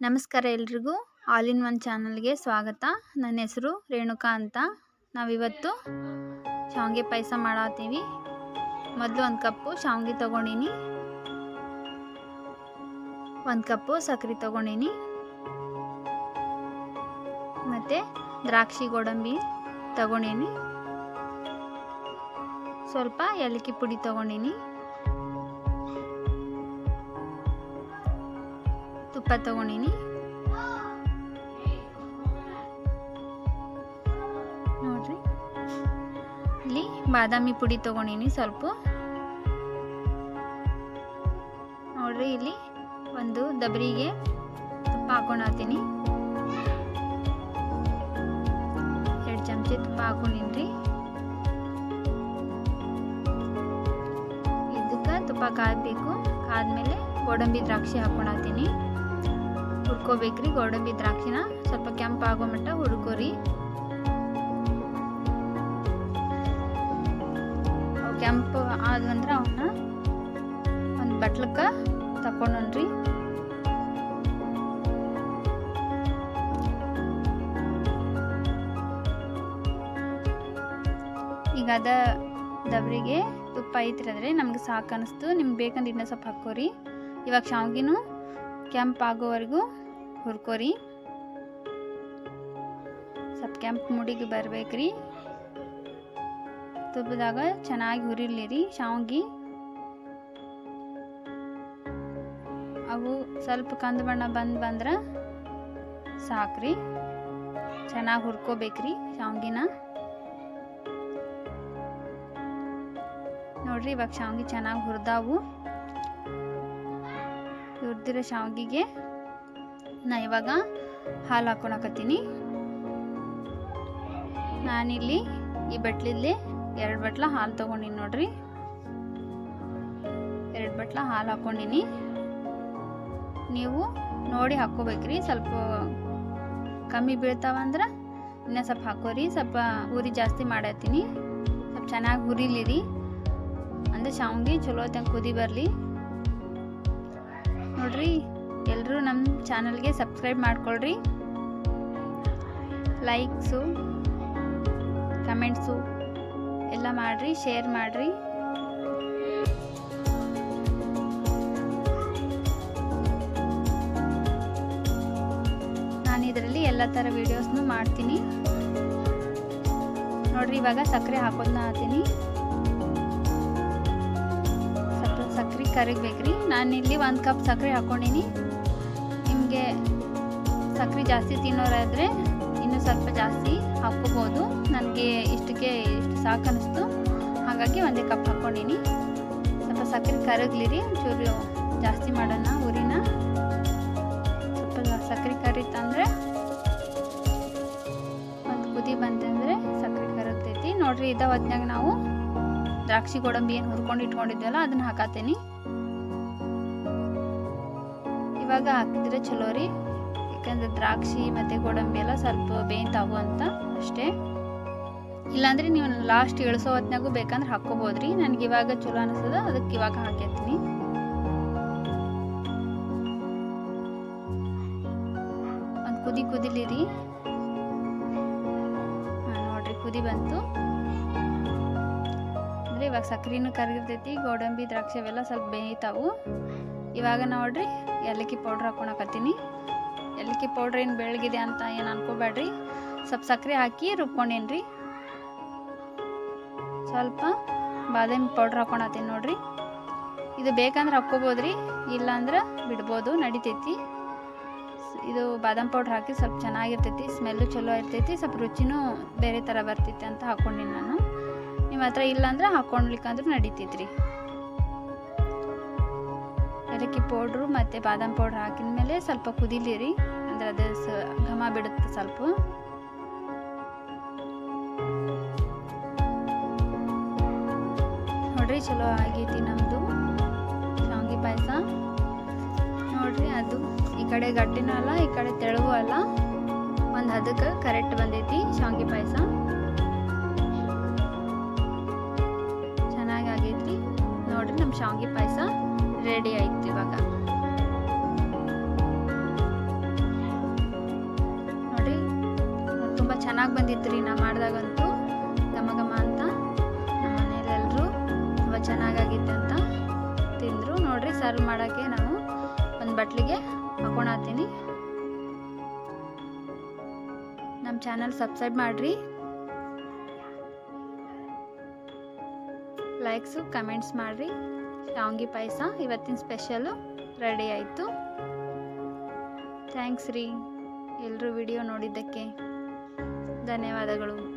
ನಮಸ್ಕಾರ ಎಲ್ರಿಗೂ. All in one ಚಾನಲ್ಗೆ ಸ್ವಾಗತ. ನನ್ನ ಹೆಸರು ರೇಣುಕಾ ಅಂತ. ನಾವಿವತ್ತು ಶಾವಿಗೆ ಪಾಯಸ ಮಾಡತ್ತೀವಿ ಮೊದಲು ಒಂದು ಕಪ್ಪು ಶಾವಿಗೆ ತೊಗೊಂಡಿನಿ. ಒಂದು ಕಪ್ಪು ಸಕ್ಕರೆ ತೊಗೊಂಡಿನಿ. ಮತ್ತು ದ್ರಾಕ್ಷಿ ಗೋಡಂಬಿ ತಗೊಂಡಿನಿ. ಸ್ವಲ್ಪ ಏಲಕ್ಕಿ ಪುಡಿ ತೊಗೊಂಡಿನಿ. ತುಪ್ಪ ತಗೊಂಡಿನಿ. ನೋಡ್ರಿ. ಇಲ್ಲಿ ಬಾದಾಮಿ ಪುಡಿ ತಗೊಂಡಿನಿ ಸ್ವಲ್ಪ. ನೋಡ್ರಿ ಇಲ್ಲಿ ಒಂದು ದಬರಿಗೆ ತುಪ್ಪ ಹಾಕೊಂಡಾತೀನಿ ಎರಡು ಚಮಚೆ ತುಪ್ಪ ಹಾಕೊಂಡಿನ್ರಿ. ಇದಕ್ಕೆ ತುಪ್ಪ ಕಾಯಬೇಕು. ಕಾದ್ಮೇಲೆ ಗೋಡಂಬಿ ದ್ರಾಕ್ಷಿ ಹಾಕೊಂಡಾತೀನಿ ಹುರ್ಕೋಬೇಕ್ರಿ, ಗೋಡಂಬಿ ದ್ರಾಕ್ಷಿನ. ಸ್ವಲ್ಪ ಕೆಂಪು ಆಗೋ ಮಟ್ಟ ಹುರ್ಕೋರಿ. ಅವು ಕೆಂಪು ಆದ್ವಂದ್ರೆ ಅವನ್ನ ಒಂದು ಬಟ್ಲಕ್ಕೆ ತಕೊಂಡ್ರಿ ಈಗ ಅದ ದಬ್ರಿಗೆ ತುಪ್ಪ ಐತಿರದ್ರೆ ನಮ್ಗೆ ಸಾಕು ಅನಿಸ್ತು. ನಿಮ್ಗೆ ಬೇಕಂದ್ರೆ ಇನ್ನೂ ಸ್ವಲ್ಪ ಹಾಕೋರಿ ಇವಾಗ ಶಾವ್ಗಿನೂ ಕೆಂಪು ಆಗೋವರೆಗೂ ಹುರ್ಕೋರಿ. ಸ್ವಲ್ಪ ಕೆಂಪು ಮುಡಿಗೆ ಬರ್ಬೇಕ್ರಿ. ತುಪ್ಪದಾಗ ಚೆನ್ನಾಗಿ ಹುರಿಲಿ ರೀ ಶಾವ್ಗಿ. ಅವು ಸ್ವಲ್ಪ ಕಂದು ಬಣ್ಣ ಬಂದು ಬಂದ್ರೆ ಸಾಕ್ರಿ. ಚೆನ್ನಾಗಿ ಹುರ್ಕೋಬೇಕ್ರಿ ಶಾವ್ಗಿನ. ನೋಡ್ರಿ ಇವಾಗ ಶಾವ್ಗಿ ಚೆನ್ನಾಗಿ ಹುರಿದಾವು. ಹುರಿದಿರೋ ಶಾವ್ಗಿಗೆ ನಾ ಇವಾಗ ಹಾಲು ಹಾಕೊಳಕತ್ತೀನಿ. ನಾನಿಲ್ಲಿ ಈ ಬಟ್ಲಿಲ್ಲಿ ಎರಡು ಬಟ್ಲ ಹಾಲು ತೊಗೊಂಡಿನಿ ನೋಡ್ರಿ. ಎರಡು ಬಟ್ಲ ಹಾಲು ಹಾಕ್ಕೊಂಡಿನಿ ನೀವು ನೋಡಿ ಹಾಕ್ಕೋಬೇಕ್ರಿ. ಸ್ವಲ್ಪ ಕಮ್ಮಿ ಬೀಳ್ತಾವಂದ್ರೆ ಇನ್ನೂ ಸ್ವಲ್ಪ ಹಾಕೋರಿ. ಸ್ವಲ್ಪ ಉರಿ ಜಾಸ್ತಿ ಮಾಡತ್ತೀನಿ. ಸ್ವಲ್ಪ ಚೆನ್ನಾಗಿ ಹುರಿಲಿರಿ ಅಂದರೆ ಶಾವ್ಗೆ ಚಲೋ ಹೊತ್ತಂಗೆ ಕುದಿ ಬರಲಿ. ಎಲ್ಲರೂ ನಮ್ಮ ಚಾನಲ್ಗೆ ಸಬ್ಸ್ಕ್ರೈಬ್ ಮಾಡ್ಕೊಳ್ರಿ. ಲೈಕ್ಸು ಕಮೆಂಟ್ಸು ಎಲ್ಲ ಮಾಡಿರಿ ಶೇರ್ ಮಾಡಿರಿ. ನಾನು ಇದರಲ್ಲಿ ಎಲ್ಲ ಥರ ವೀಡಿಯೋಸ್ನು ಮಾಡ್ತೀನಿ. ನೋಡ್ರಿ, ಇವಾಗ ಸಕ್ಕರೆ ಹಾಕೋದನ್ನ ಹಾಕ್ತೀನಿ. ಸಕ್ಕರೆ ಸಕ್ಕರೆ ನಾನು ನಾನಿಲ್ಲಿ ಒಂದು ಕಪ್ ಸಕ್ಕರೆ ಹಾಕ್ಕೊಂಡಿನಿ ನಿಮಗೆ ಸಕ್ಕರೆ ಜಾಸ್ತಿ ತಿನ್ನೋರಾದರೆ ಇನ್ನೂ ಸ್ವಲ್ಪ ಜಾಸ್ತಿ ಹಾಕ್ಕೋಬೋದು. ನನಗೆ ಇಷ್ಟಕ್ಕೆ ಇಷ್ಟು ಸಾಕು ಅನ್ನಿಸ್ತು ಹಾಗಾಗಿ ಒಂದೇ ಕಪ್ ಹಾಕ್ಕೊಂಡಿನಿ. ಸ್ವಲ್ಪ ಸಕ್ಕರೆ ಕರಗ್ಲಿರಿ ಚೂರು ಜಾಸ್ತಿ ಮಾಡೋಣ ಉರಿನ ಸ್ವಲ್ಪ ಸಕ್ಕರೆ ಕರಿತಂದರೆ ಒಂದು ಕುದಿ ಬಂತಂದರೆ ಸಕ್ಕರೆ ಕರಗ್ತೈತಿ. ನೋಡ್ರಿ ಇದ ಹೊತ್ನಾಗ ನಾವು ದ್ರಾಕ್ಷಿ ಗೋಡಂಬಿ ಏನು ಹುರ್ಕೊಂಡು ಇಟ್ಕೊಂಡಿದ್ವಲ್ಲ, ಅದನ್ನ ಹಾಕತ್ತೀನಿ. ಇವಾಗ ಹಾಕಿದ್ರೆ ಚಲೋ ರೀ. ಯಾಕಂದ್ರೆ ದ್ರಾಕ್ಷಿ ಮತ್ತು ಗೋಡಂಬಿ ಎಲ್ಲ ಸ್ವಲ್ಪ ಬೇಯ್ತಾವು ಅಂತ ಅಷ್ಟೇ. ಇಲ್ಲಾಂದ್ರೆ ನೀವು ಲಾಸ್ಟ್ ಇಳಿಸೋ ಹೊತ್ನಾಗೂ ಬೇಕಂದ್ರೆ ಹಾಕ್ಕೋಬೋದ್ರಿ ನನಗೆ ಇವಾಗ ಚಲೋ ಅನಿಸ್ತದ ಅದಕ್ಕೆ ಇವಾಗ ಹಾಕಿರ್ತೀನಿ ಒಂದು ಕುದಿ ಕುದಿಲಿರಿ ನೋಡ್ರಿ ಕುದಿ ಬಂತು. ಅಂದರೆ ಇವಾಗ ಸಕ್ಕರೆನೂ ಕರಗಿರ್ತೈತಿ ಗೋಡಂಬಿ, ದ್ರಾಕ್ಷಿ ಅವೆಲ್ಲ ಸ್ವಲ್ಪ ಬೇಯ್ತಾವು. ಇವಾಗ ನೋಡ್ರಿ ಏಲಕ್ಕಿ ಪೌಡ್ರ್ ಹಾಕೊಳಕತ್ತೀನಿ ಏಲಕ್ಕಿ ಪೌಡ್ರ್ ಏನು ಬೆಳಗಿದೆ ಅಂತ ಏನು ಅನ್ಕೋಬೇಡ್ರಿ ಸ್ವಲ್ಪ ಸಕ್ಕರೆ ಹಾಕಿ ರುಬ್ಕೊಂಡೇನ್ರಿ. ಸ್ವಲ್ಪ ಬಾದಾಮಿ ಪೌಡ್ರ್ ಹಾಕೊಳತ್ತೀನಿ ನೋಡ್ರಿ. ಇದು ಬೇಕಂದ್ರೆ ಹಾಕ್ಕೋಬೋದ್ರಿ, ಇಲ್ಲಾಂದ್ರೆ ಬಿಡ್ಬೋದು, ನಡಿತೈತಿ. ಇದು ಬಾದಾಮ್ ಪೌಡ್ರ್ ಹಾಕಿ ಸ್ವಲ್ಪ ಚೆನ್ನಾಗಿರ್ತೈತಿ ಸ್ಮೆಲ್ಲು ಚಲೋ ಇರ್ತೈತಿ, ಸ್ವಲ್ಪ ರುಚಿನೂ ಬೇರೆ ಥರ ಬರ್ತೈತಿ ಅಂತ ಹಾಕ್ಕೊಂಡಿನಿ ನಾನು. ನಿಮ್ಮ ಹತ್ರ ಇಲ್ಲಾಂದ್ರೆ ಹಾಕ್ಕೊಳ್ಲಿಕ್ಕಂದ್ರೂ ನಡಿತೈತ್ರಿ. ಏಲಕ್ಕಿ ಪೌಡ್ರು ಮತ್ತು ಬಾದಾಮ್ ಪೌಡ್ರ್ ಹಾಕಿದ ಮೇಲೆ ಸ್ವಲ್ಪ ಕುದಿಲಿರಿ. ಅಂದರೆ ಅದು ಸ, ಘಮ ಬಿಡುತ್ತೆ ಸ್ವಲ್ಪ. ನೋಡ್ರಿ ಚಲೋ ಆಗೈತಿ ನಮ್ಮದು ಶಾವಿಗೆ ಪಾಯಸ. ನೋಡ್ರಿ ಅದು ಈ ಕಡೆ ಗಟ್ಟಿನೂ ಅಲ್ಲ, ಈ ಕಡೆ ತೆಳುವು ಅಲ್ಲ. ಒಂದು ಹದಕ್ಕೆ ಕರೆಕ್ಟ್ ಬಂದೈತಿ ಶಾವಿಗೆ ಪಾಯಸ. ಚೆನ್ನಾಗಿ ಆಗೈತಿ. ನೋಡ್ರಿ ನಮ್ಮ ಶಾವಿಗೆ ಪಾಯಸ. ರೆಡಿ ಆಯ್ತು ಇವಾಗ. ನೋಡಿ ತುಂಬ ಚೆನ್ನಾಗಿ ಬಂದಿತ್ತು ರೀ ನಾ ಮಾಡಿದಾಗಂತೂ. ಘಮ ಘಮ ಅಂತ ನಮ್ಮ ಮನೇಲೆಲ್ಲರೂ ತುಂಬ ಚೆನ್ನಾಗಾಗಿತ್ತು ಅಂತ ತಿಂದರು. ನೋಡ್ರಿ ಸರ್ವ್ ಮಾಡೋಕ್ಕೆ ನಾವು ಒಂದು ಬಟ್ಲಿಗೆ ಹಾಕೊಳತ್ತೀನಿ ನಮ್ಮ ಚಾನಲ್ ಸಬ್ಸ್ಕ್ರೈಬ್ ಮಾಡಿರಿ. ಲೈಕ್ಸು ಕಮೆಂಟ್ಸ್ ಮಾಡಿರಿ. ಶಾವ್ಗಿ ಪಾಯಸ ಇವತ್ತಿನ ಸ್ಪೆಷಲು ರೆಡಿ ಆಯಿತು. ಥ್ಯಾಂಕ್ಸ್ ರೀ ಎಲ್ಲರೂ ವಿಡಿಯೋ ನೋಡಿದ್ದಕ್ಕೆ. ಧನ್ಯವಾದಗಳು.